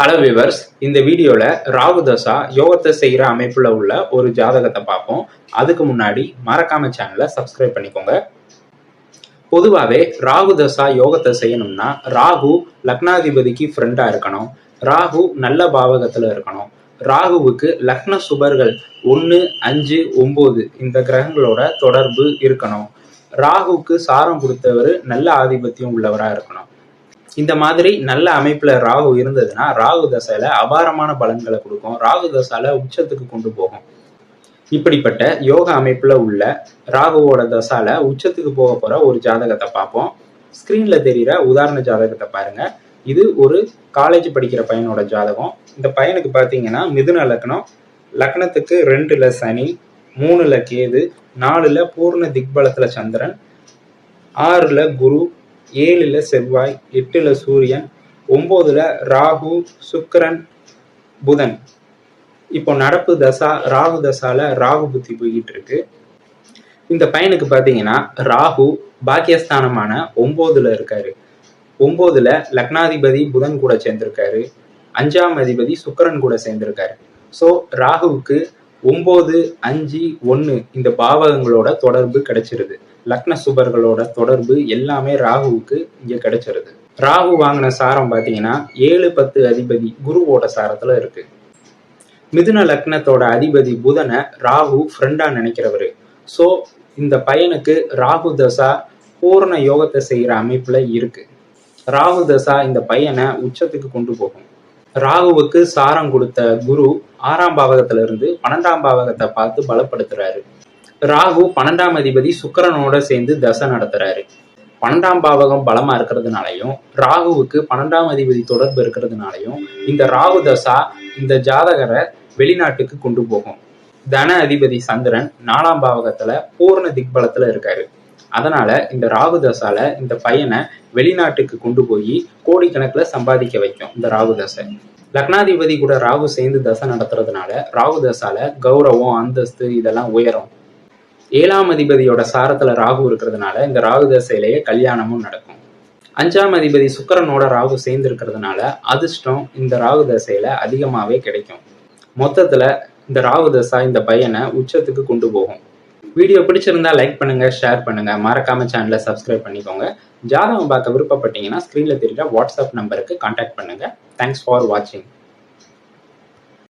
Hello viewers இந்த வீடியோவில் ராகு தசா யோகத்தை செய்கிற அமைப்பில் உள்ள ஒரு ஜாதகத்தை பார்ப்போம். அதுக்கு முன்னாடி மறக்காம சேனலை சப்ஸ்கிரைப் பண்ணிக்கோங்க. பொதுவாகவே ராகு தசா யோகத்தை செய்யணும்னா ராகு லக்னாதிபதிக்கு ஃப்ரெண்டாக இருக்கணும். ராகு நல்ல பாவகத்தில் இருக்கணும். ராகுவுக்கு லக்ன சுபர்கள் ஒன்று அஞ்சு ஒம்பது இந்த கிரகங்களோட தொடர்பு இருக்கணும். ராகுவுக்கு சாரம் கொடுத்தவர் நல்ல ஆதிபத்தியம் உள்ளவராக இருக்கணும். இந்த மாதிரி நல்ல அமைப்புல ராகு இருந்ததுன்னா ராகு தசையில அபாரமான பலன்களை கொடுக்கும். ராகு தசால உச்சத்துக்கு கொண்டு போகும். இப்படிப்பட்ட யோக அமைப்புல உள்ள ராகுவோட தசால உச்சத்துக்கு போக போற ஒரு ஜாதகத்தை பார்ப்போம். ஸ்கிரீன்ல தெரிகிற உதாரண ஜாதகத்தை பாருங்க. இது ஒரு காலேஜ் படிக்கிற பையனோட ஜாதகம். இந்த பையனுக்கு பார்த்தீங்கன்னா மிதுன லக்னம். லக்னத்துக்கு ரெண்டுல சனி மூணுல கேது நாலுல பூர்ண திக்பலத்துல சந்திரன் ஆறுல குரு ஏழில் செவ்வாய் எட்டில் சூரியன் ஒம்போதில் ராகு சுக்கரன் புதன். இப்போ நடப்பு தசா ராகு தசால ராகு புத்தி போய்கிட்டு இருக்கு இந்த பையனுக்கு பார்த்தீங்கன்னா ராகு பாக்கியஸ்தானமான ஒம்போதுல இருக்காரு. ஒம்போதுல லக்னாதிபதி புதன் கூட சேர்ந்திருக்காரு. அஞ்சாம் அதிபதி சுக்கரன் கூட சேர்ந்திருக்காரு. ஸோ ராகுவுக்கு ஒம்போது அஞ்சு ஒன்று இந்த பாவகங்களோட தொடர்பு கிடைச்சிருது. லக்ன சுபர்களோட தொடர்பு எல்லாமே ராகுவுக்கு இங்க கிடைச்சிருது. ராகு வாங்கின சாரம் பார்த்தீங்கன்னா ஏழு பத்து அதிபதி குருவோட சாரத்துல இருக்கு. மிதுன லக்னத்தோட அதிபதி புதனை ராகு ஃப்ரெண்டா நினைக்கிறவரு. ஸோ இந்த பையனுக்கு ராகு தசா பூர்ண யோகத்தை செய்யற அமைப்புல இருக்கு. ராகு தசா இந்த பையனை உச்சத்துக்கு கொண்டு போகும். ராகுவுக்கு சாரம் கொடுத்த குரு ஆறாம் பாவகத்துல இருந்து பன்னெண்டாம் பாவகத்தை பார்த்து பலப்படுத்துறாரு. ராகு பன்னெண்டாம் அதிபதி சுக்கரனோட சேர்ந்து தசை நடத்துறாரு. பன்னெண்டாம் பாவகம் பலமா இருக்கிறதுனாலையும் ராகுவுக்கு பன்னெண்டாம் அதிபதி தொடர்பு இருக்கிறதுனாலையும் இந்த ராகு தசா இந்த ஜாதகரை வெளிநாட்டுக்கு கொண்டு போகும். தன அதிபதி சந்திரன் நாலாம் பாவகத்துல பூர்ண திக்பலத்துல இருக்காரு. அதனால இந்த ராகு தசால இந்த பையனை வெளிநாட்டுக்கு கொண்டு போய் கோடிக்கணக்குல சம்பாதிக்க வைக்கும் இந்த ராகு தசை. லக்னாதிபதி கூட ராகு சேர்ந்து தசை நடத்துறதுனால ராகு தசால கௌரவம் அந்தஸ்து இதெல்லாம் உயரும். ஏழாம் அதிபதியோட சாரத்துல ராகு இருக்கிறதுனால இந்த ராகு தசையிலேயே கல்யாணமும் நடக்கும். அஞ்சாம் அதிபதி சுக்கரனோட ராகு சேர்ந்து இருக்கிறதுனால அதிர்ஷ்டம் இந்த ராகு தசையில அதிகமாவே கிடைக்கும். மொத்தத்துல இந்த ராகு தசா இந்த பையனை உச்சத்துக்கு கொண்டு போகும். வீடியோ பிடிச்சிருந்தா லைக் பண்ணுங்க ஷேர் பண்ணுங்க. மறக்காம சேனலை சப்ஸ்கிரைப் பண்ணிக்கோங்க. ஜாதகம் பார்க்க விருப்பப்பட்டீங்கன்னா ஸ்க்ரீன்ல தெரியுற வாட்ஸ்அப் நம்பருக்கு கான்டாக்ட் பண்ணுங்க. தேங்க்ஸ் ஃபார் வாட்சிங்